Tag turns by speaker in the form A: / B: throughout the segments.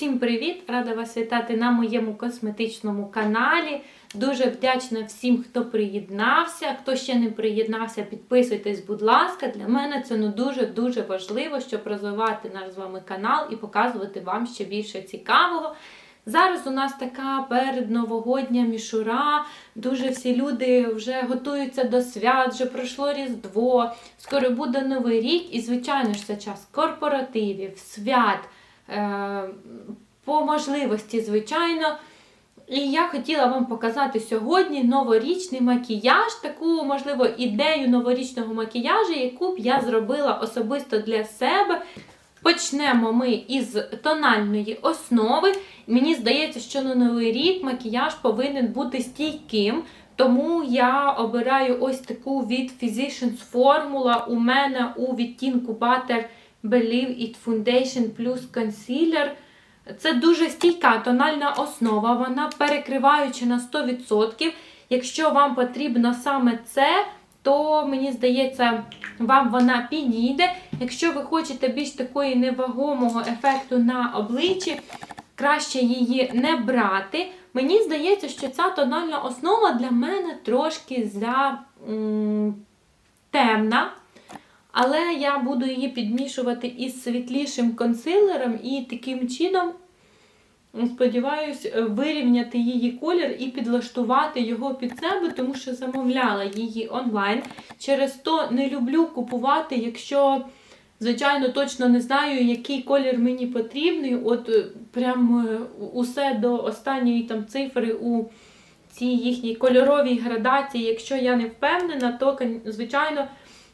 A: Всім привіт! Рада вас вітати на моєму косметичному каналі. Дуже вдячна всім, хто приєднався. Хто ще не приєднався, підписуйтесь, будь ласка. Для мене це ну дуже-дуже важливо, щоб розвивати наш з вами канал і показувати вам ще більше цікавого. Зараз у нас така передновогодня мішура. Дуже всі люди вже готуються до свят, вже пройшло Різдво, скоро буде Новий рік, і, звичайно ж, це час корпоративів, свят, по можливості, звичайно. І я хотіла вам показати сьогодні новорічний макіяж, таку, можливо, ідею новорічного макіяжу, яку б я зробила особисто для себе. Почнемо ми із тональної основи. Мені здається, що на новий рік макіяж повинен бути стійким. Тому я обираю ось таку від Physicians Formula. У мене у відтінку Butter Believe It Foundation плюс Concealer. Це дуже стійка тональна основа, вона перекриваюча на 100%. Якщо вам потрібно саме це, то мені здається, вам вона підійде. Якщо ви хочете більш такої невагомого ефекту на обличчі, краще її не брати. Мені здається, що ця тональна основа для мене трошки за темна. Але я буду її підмішувати із світлішим консилером і таким чином, сподіваюсь, вирівняти її колір і підлаштувати його під себе, тому що замовляла її онлайн. Через то не люблю купувати, якщо, звичайно, точно не знаю, який колір мені потрібний. От е, прям е, усе до останньої там цифри у цій їхній кольоровій градації. Якщо я не впевнена, то, звичайно,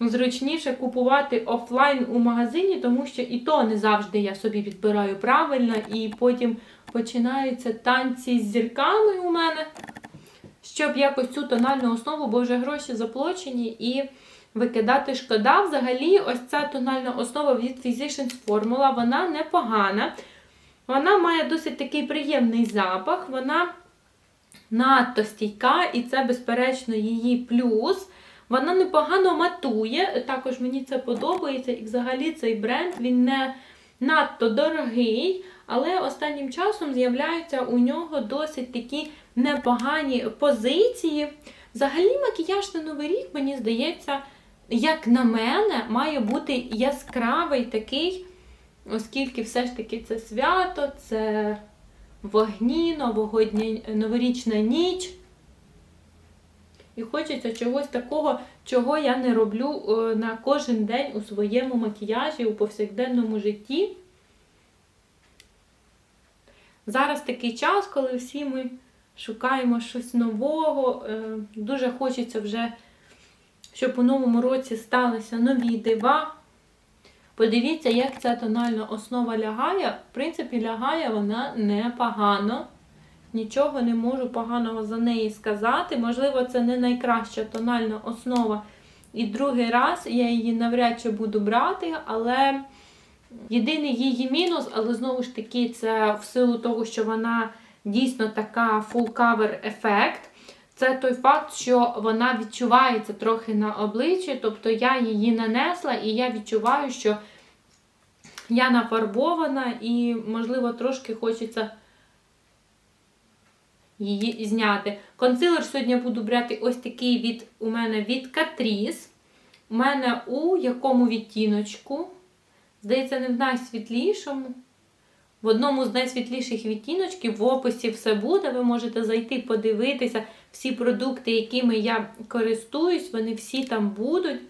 A: зручніше купувати офлайн у магазині, тому що і то не завжди я собі підбираю правильно, і потім починаються танці з зірками у мене, щоб якось цю тональну основу, бо вже гроші заплачені і викидати шкода. Взагалі, ось ця тональна основа від Physicians Formula, вона непогана. Вона має досить такий приємний запах, вона надто стійка, і це, безперечно, її плюс. Вона непогано матує, також мені це подобається. І взагалі цей бренд він не надто дорогий, але останнім часом з'являються у нього досить такі непогані позиції. Взагалі, макіяж на Новий рік, мені здається, як на мене, має бути яскравий такий, оскільки все ж таки це свято, це вогні, новорічна ніч. І хочеться чогось такого, чого я не роблю е, на кожен день у своєму макіяжі, у повсякденному житті. Зараз такий час, коли всі ми шукаємо щось нового. Е, Дуже хочеться вже, щоб у новому році сталися нові дива. Подивіться, як ця тональна основа лягає. В принципі, лягає вона непогано. Нічого не можу поганого за неї сказати. Можливо, це не найкраща тональна основа. І другий раз я її навряд чи буду брати, але єдиний її мінус, але знову ж таки, це в силу того, що вона дійсно така full cover ефект. Це той факт, що вона відчувається трохи на обличчі, тобто я її нанесла, і я відчуваю, що я нафарбована, і, можливо, трошки хочеться її зняти. Консилер сьогодні буду брати ось такий від у мене від Catrice. У мене у якому відтіночку. Здається, не в найсвітлішому. В одному з найсвітліших відтіночків в описі все буде. Ви можете зайти, подивитися всі продукти, якими я користуюсь, вони всі там будуть.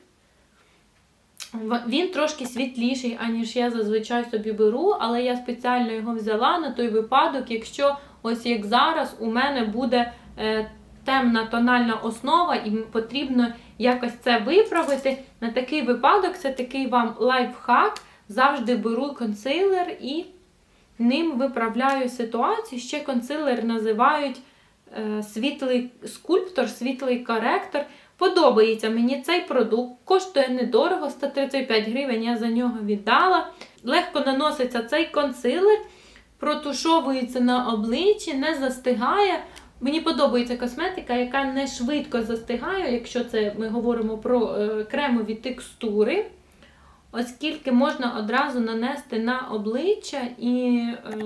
A: Він трошки світліший, аніж я зазвичай собі беру, але я спеціально його взяла на той випадок, якщо ось як зараз у мене буде е, темна тональна основа, і потрібно якось це виправити. На такий випадок це такий вам лайфхак. Завжди беру консилер і ним виправляю ситуацію. Ще консилер називають е, світлий скульптор, світлий коректор. Подобається мені цей продукт, коштує недорого, 135 гривень я за нього віддала. Легко наноситься цей консилер, протушовується на обличчі, не застигає. Мені подобається косметика, яка не швидко застигає, якщо це ми говоримо про е, кремові текстури, оскільки можна одразу нанести на обличчя і е,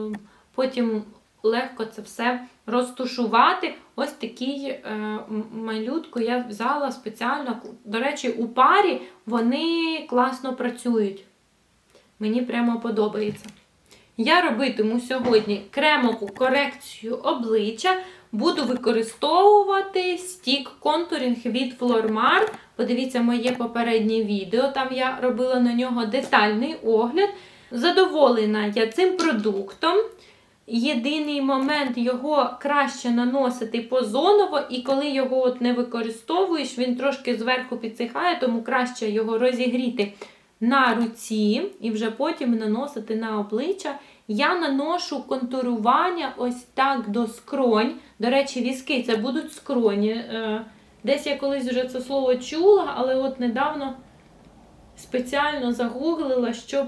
A: потім легко це все розтушувати. Ось такий е, малютку я взяла спеціально. До речі, у парі вони класно працюють. Мені прямо подобається. Я робитиму сьогодні кремову корекцію обличчя. Буду використовувати стік контурінг від Flormar. Подивіться моє попереднє відео, там я робила на нього детальний огляд. Задоволена я цим продуктом. Єдиний момент його краще наносити позоново, і коли його от не використовуєш, він трошки зверху підсихає, тому краще його розігріти на руці і вже потім наносити на обличчя. Я наношу контурування ось так до скронь. До речі, візки це будуть скроні. Е, Десь я колись вже це слово чула, але от недавно спеціально загуглила, щоб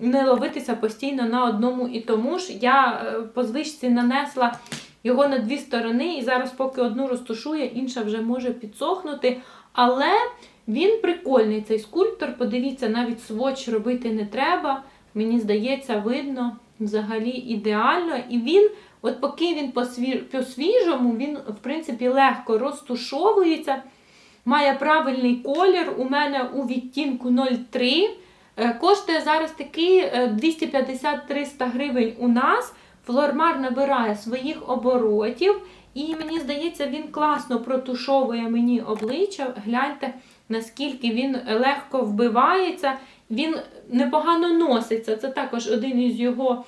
A: не ловитися постійно на одному і тому ж. Я е, по звичці нанесла його на дві сторони, і зараз, поки одну розтушує, інша вже може підсохнути. Але він прикольний, цей скульптор. Подивіться, навіть своч робити не треба. Мені здається, видно взагалі ідеально. І він, от поки він по-сві- по-свіжому, він, в принципі, легко розтушовується. Має правильний колір. У мене у відтінку 03. Е, Коштує зараз такий е, 250-300 гривень у нас. Флормар набирає своїх оборотів. І мені здається, він класно протушовує мені обличчя. Гляньте, наскільки він легко вбивається. Він непогано носиться. Це також один із його,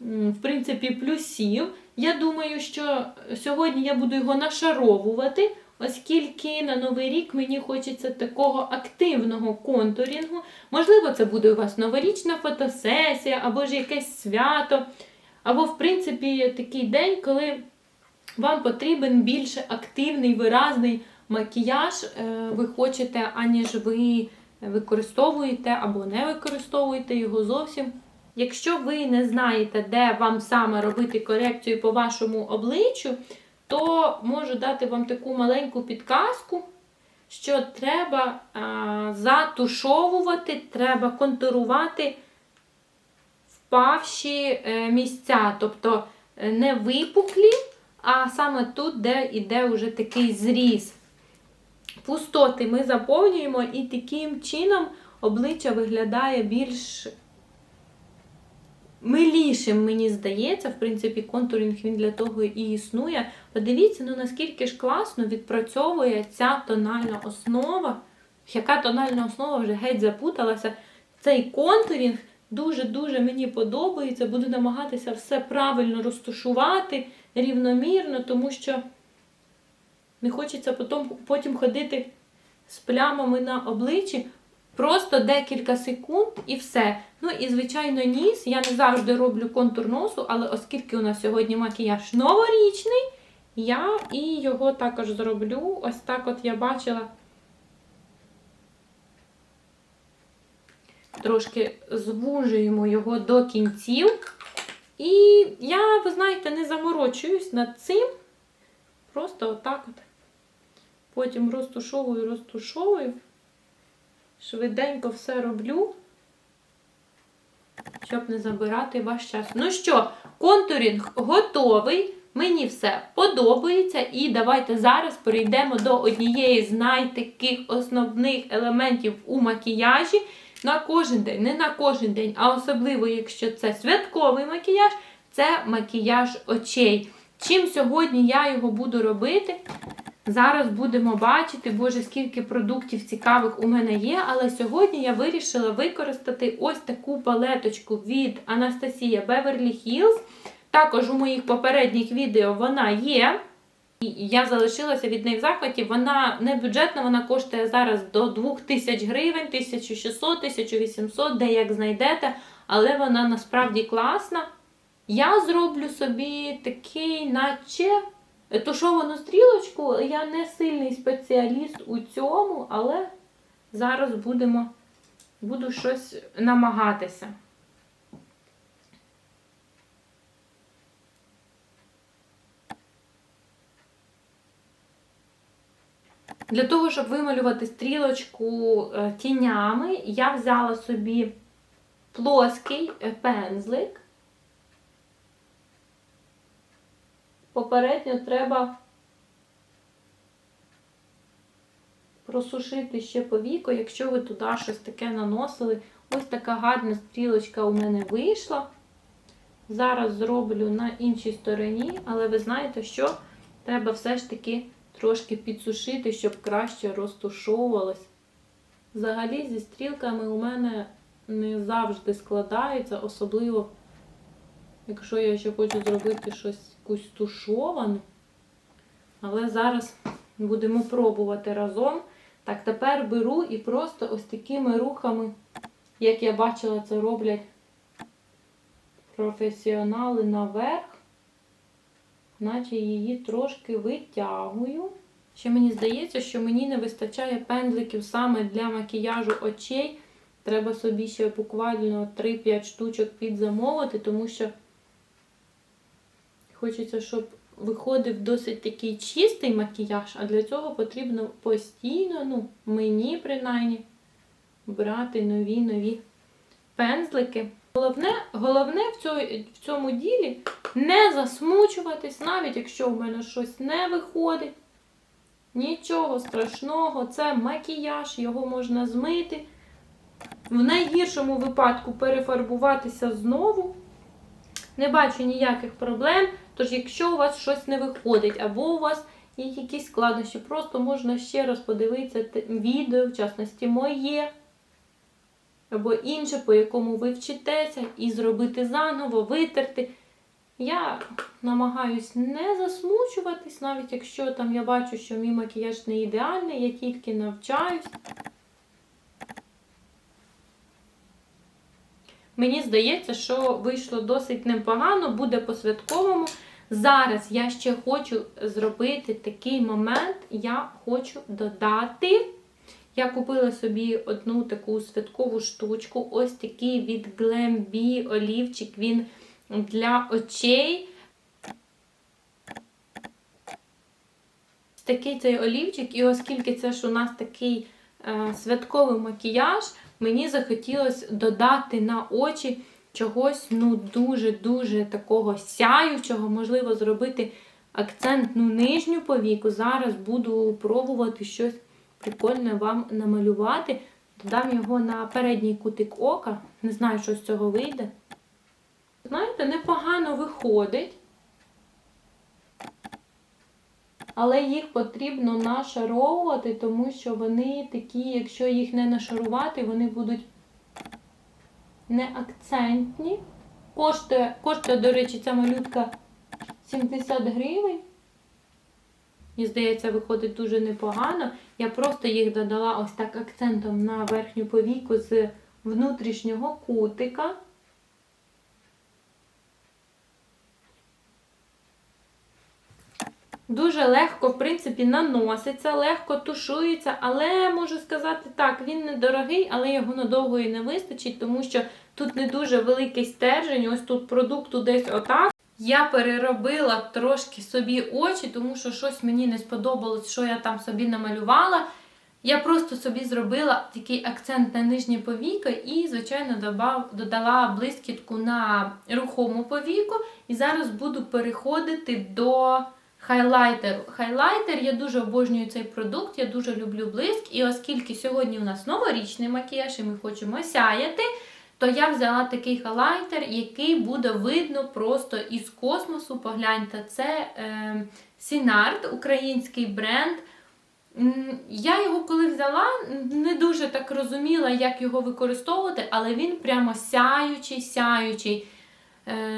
A: в принципі, плюсів. Я думаю, що сьогодні я буду його нашаровувати, оскільки на Новий рік мені хочеться такого активного контурінгу. Можливо, це буде у вас новорічна фотосесія, або ж якесь свято, або, в принципі, такий день, коли вам потрібен більше активний, виразний макіяж, е, ви хочете, аніж ви використовуєте або не використовуєте його зовсім. Якщо ви не знаєте, де вам саме робити корекцію по вашому обличчю, то можу дати вам таку маленьку підказку, що треба а, затушовувати, треба контурувати впавші е, місця, тобто е, не випуклі, а саме тут, де йде вже такий зріз. Пустоти ми заповнюємо, і таким чином обличчя виглядає більш милішим, мені здається. В принципі, контуринг він для того і існує. Подивіться, ну наскільки ж класно відпрацьовує ця тональна основа. Яка тональна основа вже геть запуталася. Цей контурінг дуже-дуже мені подобається. Буду намагатися все правильно розташувати рівномірно, тому що не хочеться потім, потім ходити з плямами на обличчі. Просто декілька секунд і все. Ну і, звичайно, ніс. Я не завжди роблю контур носу, але оскільки у нас сьогодні макіяж новорічний, я і його також зроблю. Ось так от я бачила. Трошки звужуємо його до кінців. І я, ви знаєте, не заморочуюсь над цим. Просто отак от. Потім розтушовую, розтушовую. Швиденько все роблю, щоб не забирати ваш час. Ну що, контурінг готовий. Мені все подобається. І давайте зараз перейдемо до однієї з найтаких основних елементів у макіяжі. На кожен день, не на кожен день, а особливо, якщо це святковий макіяж, це макіяж очей. Чим сьогодні я його буду робити? Зараз будемо бачити, боже, скільки продуктів цікавих у мене є. Але сьогодні я вирішила використати ось таку палеточку від Анастасія Beverly Hills. Також у моїх попередніх відео вона є. І я залишилася від неї в захваті. Вона не бюджетна, вона коштує зараз до 2000 гривень, 1600, 1800, де як знайдете. Але вона насправді класна. Я зроблю собі такий, наче тушовану стрілочку. Я не сильний спеціаліст у цьому, але зараз будемо, буду щось намагатися. Для того, щоб вималювати стрілочку е, тінями, я взяла собі плоский е, пензлик. Попередньо треба просушити ще повіко, якщо ви туди щось таке наносили. Ось така гарна стрілочка у мене вийшла. Зараз зроблю на іншій стороні, але ви знаєте, що треба все ж таки трошки підсушити, щоб краще розтушовувалось. Взагалі, зі стрілками у мене не завжди складається, особливо, якщо я ще хочу зробити щось якусь тушовану. Але зараз будемо пробувати разом. Так, тепер беру і просто ось такими рухами, як я бачила, це роблять професіонали наверх, наче її трошки витягую. Ще мені здається, що мені не вистачає пензликів саме для макіяжу очей. Треба собі ще буквально 3-5 штучок підзамовити, тому що хочеться, щоб виходив досить такий чистий макіяж, а для цього потрібно постійно, ну, мені принаймні, брати нові нові пензлики. Головне, головне в цьому ділі не засмучуватись, навіть якщо в мене щось не виходить. Нічого страшного, це макіяж, його можна змити. В найгіршому випадку перефарбуватися знову. Не бачу ніяких проблем. Тож, якщо у вас щось не виходить, або у вас є якісь складнощі, просто можна ще раз подивитися відео, в частності моє, або інше, по якому ви вчитеся, і зробити заново, витерти. Я намагаюсь не засмучуватись, навіть якщо там я бачу, що мій макіяж не ідеальний, я тільки навчаюсь. Мені здається, що вийшло досить непогано, буде по-святковому. Зараз я ще хочу зробити такий момент. Я хочу додати. Я купила собі одну таку святкову штучку. Ось такий від Glam олівчик. Він для очей. Такий цей олівчик, і оскільки це ж у нас такий е, святковий макіяж, мені захотілося додати на очі чогось ну дуже-дуже такого сяючого, можливо, зробити акцентну нижню повіку. Зараз буду пробувати щось прикольне вам намалювати. Додам його на передній кутик ока. Не знаю, що з цього вийде. Знаєте, непогано виходить. Але їх потрібно нашаровувати, тому що вони такі, якщо їх не нашарувати, вони будуть не акцентні. Коштує, коштує, до речі, ця малютка 70 гривень. Мені здається, виходить дуже непогано. Я просто їх додала ось так акцентом на верхню повіку з внутрішнього кутика. Дуже легко, в принципі, наноситься, легко тушується, але можу сказати так, він недорогий, але його надовго і не вистачить, тому що тут не дуже великий стержень. Ось тут продукту десь отак. Я переробила трошки собі очі, тому що щось мені не сподобалось, що я там собі намалювала. Я просто собі зробила такий акцент на нижнє повіко і, звичайно, додала блискітку на рухому повіку. І зараз буду переходити до хайлайтеру. Хайлайтер, я дуже обожнюю цей продукт, я дуже люблю блиск. І оскільки сьогодні у нас новорічний макіяж, і ми хочемо сяяти, то я взяла такий хайлайтер, який буде видно просто із космосу. Погляньте, це е, український бренд. Я його коли взяла, не дуже так розуміла, як його використовувати, але він прямо сяючий, сяючий,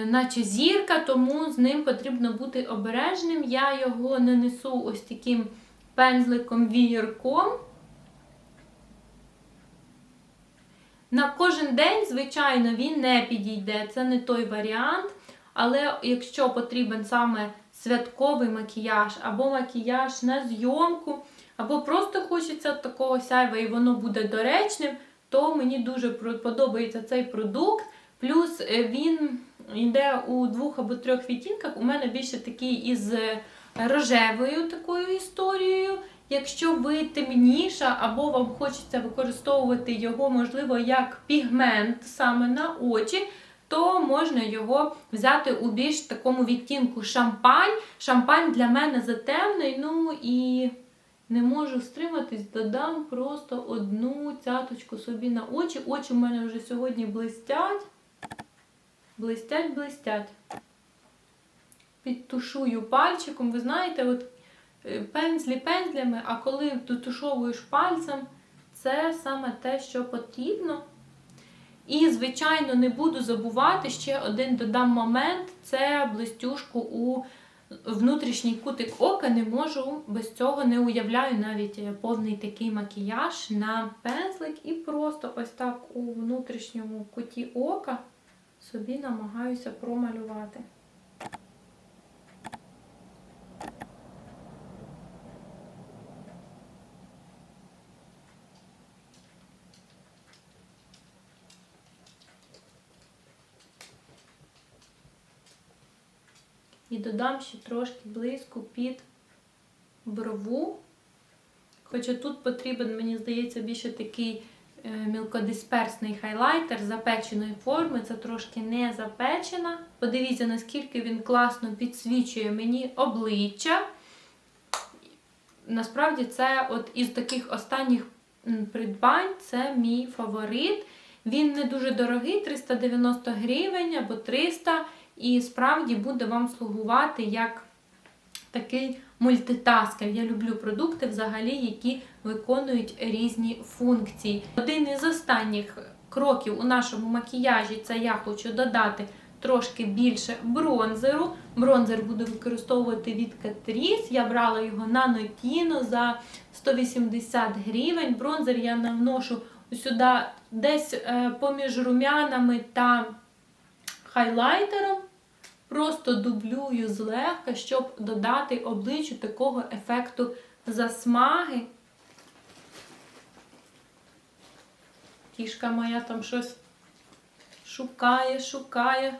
A: наче зірка, тому з ним потрібно бути обережним. Я його нанесу ось таким пензликом вієрком. На кожен день, звичайно, він не підійде, це не той варіант. Але якщо потрібен саме святковий макіяж, або макіяж на зйомку, або просто хочеться такого сяйва і воно буде доречним, то мені дуже подобається цей продукт. Плюс е, він йде у двох або трьох відтінках. У мене більше такий із рожевою такою історією. Якщо ви темніша, або вам хочеться використовувати його, можливо, як пігмент саме на очі, то можна його взяти у більш такому відтінку шампань. Шампань для мене затемний, ну і не можу стриматись, додам просто одну цяточку собі на очі. Очі в мене вже сьогодні блистять. Блистять, блистять. Підтушую пальчиком. Ви знаєте, от е, пензлі пензлями, а коли дотушовуєш пальцем, це саме те, що потрібно. І, звичайно, не буду забувати ще один додам момент це блистюшку у внутрішній кутик ока. Не можу без цього не уявляю навіть е, повний такий макіяж на пензлик. І просто ось так у внутрішньому куті ока собі намагаюся промалювати. І додам ще трошки блиску під брову. Хоча тут потрібен, мені здається, більше такий мілкодисперсний хайлайтер запеченої форми. Це трошки не запечена. Подивіться, наскільки він класно підсвічує мені обличчя. Насправді, це от із таких останніх придбань це мій фаворит. Він не дуже дорогий, 390 гривень або 300 і справді буде вам слугувати як такий мультитаскер. Я люблю продукти взагалі, які виконують різні функції. Один із останніх кроків у нашому макіяжі це я хочу додати трошки більше бронзеру. Бронзер буду використовувати від Catrice. Я брала його на Notino за 180 гривень. Бронзер я наношу сюди десь е, поміж румянами та хайлайтером. Просто дублюю злегка, щоб додати обличчю такого ефекту засмаги. Кішка моя там щось шукає, шукає.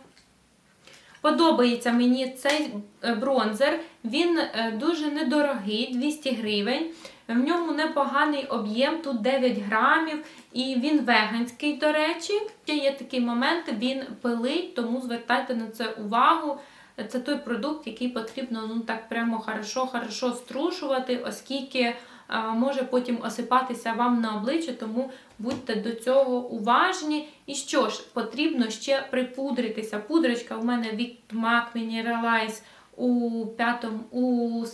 A: Подобається мені цей е, бронзер. Він е, дуже недорогий, 200 гривень. В ньому непоганий об'єм, тут 9 грамів, і він веганський, до речі. Ще є такий момент, він пилить, тому звертайте на це увагу. Це той продукт, який потрібно ну так прямо хорошо-хорошо струшувати, оскільки а, може потім осипатися вам на обличчя, тому будьте до цього уважні. І що ж, потрібно ще припудритися. Пудрочка у мене від MAC Mineralize у п'ятому у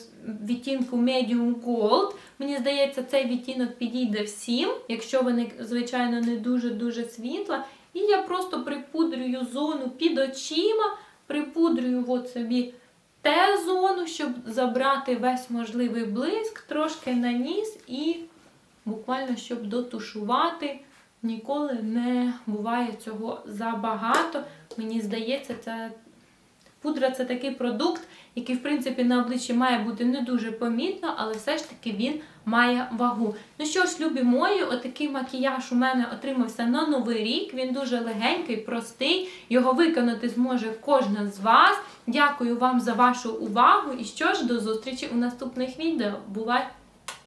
A: відтінку Medium Gold. Мені здається, цей відтінок підійде всім, якщо ви, не, звичайно, не дуже-дуже світла. І я просто припудрюю зону під очима, припудрюю от собі Т-зону, щоб забрати весь можливий блиск, трошки на ніс і буквально, щоб дотушувати. Ніколи не буває цього забагато. Мені здається, це пудра це такий продукт, який, в принципі, на обличчі має бути не дуже помітно, але все ж таки він має вагу. Ну що ж, любі мої, отакий макіяж у мене отримався на новий рік. Він дуже легенький, простий. Його виконати зможе кожна з вас. Дякую вам за вашу увагу і що ж, до зустрічі у наступних відео. Бувайте!